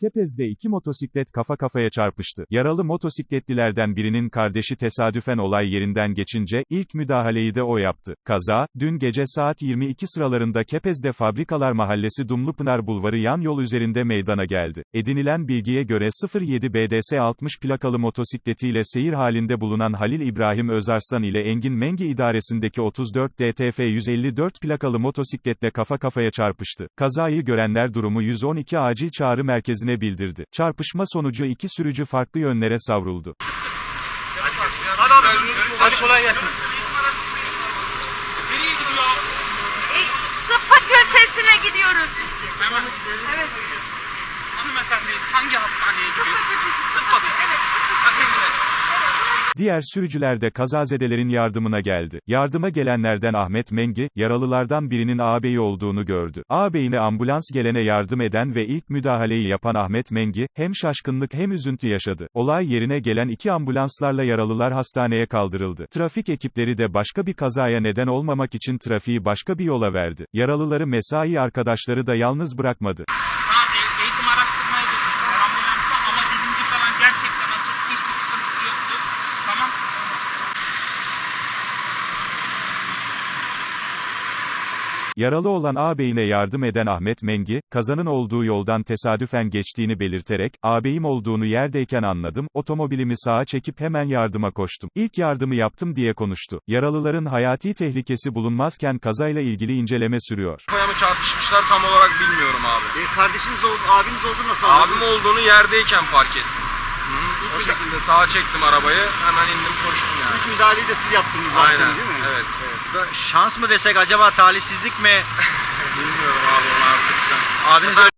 Tepez'de iki motosiklet kafa kafaya çarpıştı. Yaralı motosikletlilerden birinin kardeşi tesadüfen olay yerinden geçince, ilk müdahaleyi de o yaptı. Kaza, dün gece saat 22 sıralarında Kepez'de Fabrikalar Mahallesi Dumlupınar Bulvarı yan yol üzerinde meydana geldi. Edinilen bilgiye göre 07 BDS 60 plakalı motosikletiyle seyir halinde bulunan Halil İbrahim Özarslan ile Engin Mengi idaresindeki 34 DTF 154 plakalı motosikletle kafa kafaya çarpıştı. Kazayı görenler durumu 112 acil çağrı merkezine bildirdi. Çarpışma sonucu iki sürücü farklı yönlere savruldu. Hadi kolay gelsin. Nereye gidiyor? E, tıp fakültesine gidiyoruz. Hemen. Evet. Hanımefendi hangi hastaneye Tıp gidiyor? fakültesi. Tıp fakültesi. Evet. Diğer sürücüler de kazazedelerin yardımına geldi. Yardıma gelenlerden Ahmet Mengi, yaralılardan birinin ağabeyi olduğunu gördü. Ağabeyine ambulans gelene yardım eden ve ilk müdahaleyi yapan Ahmet Mengi, hem şaşkınlık hem üzüntü yaşadı. Olay yerine gelen iki ambulanslarla yaralılar hastaneye kaldırıldı. Trafik ekipleri de başka bir kazaya neden olmamak için trafiği başka bir yola verdi. Yaralıları mesai arkadaşları da yalnız bırakmadı. Yaralı olan ağabeyine yardım eden Ahmet Mengi, kazanın olduğu yoldan tesadüfen geçtiğini belirterek, ağabeyim olduğunu yerdeyken anladım, otomobilimi sağa çekip hemen yardıma koştum. İlk yardımı yaptım diye konuştu. Yaralıların hayati tehlikesi bulunmazken kazayla ilgili inceleme sürüyor. Kafaya mı çarpışmışlar tam olarak bilmiyorum abi. E, kardeşiniz oldu, abiniz oldu nasıl anladın? Abim olduğunu yerdeyken fark ettim. O şekilde sağa çektim arabayı, hemen indim koştum yani. İlk müdahaleyi de siz yaptınız zaten Aynen, değil mi? evet. Şans mı desek acaba talihsizlik mi? Bilmiyorum abi onu artık sen. Abiniz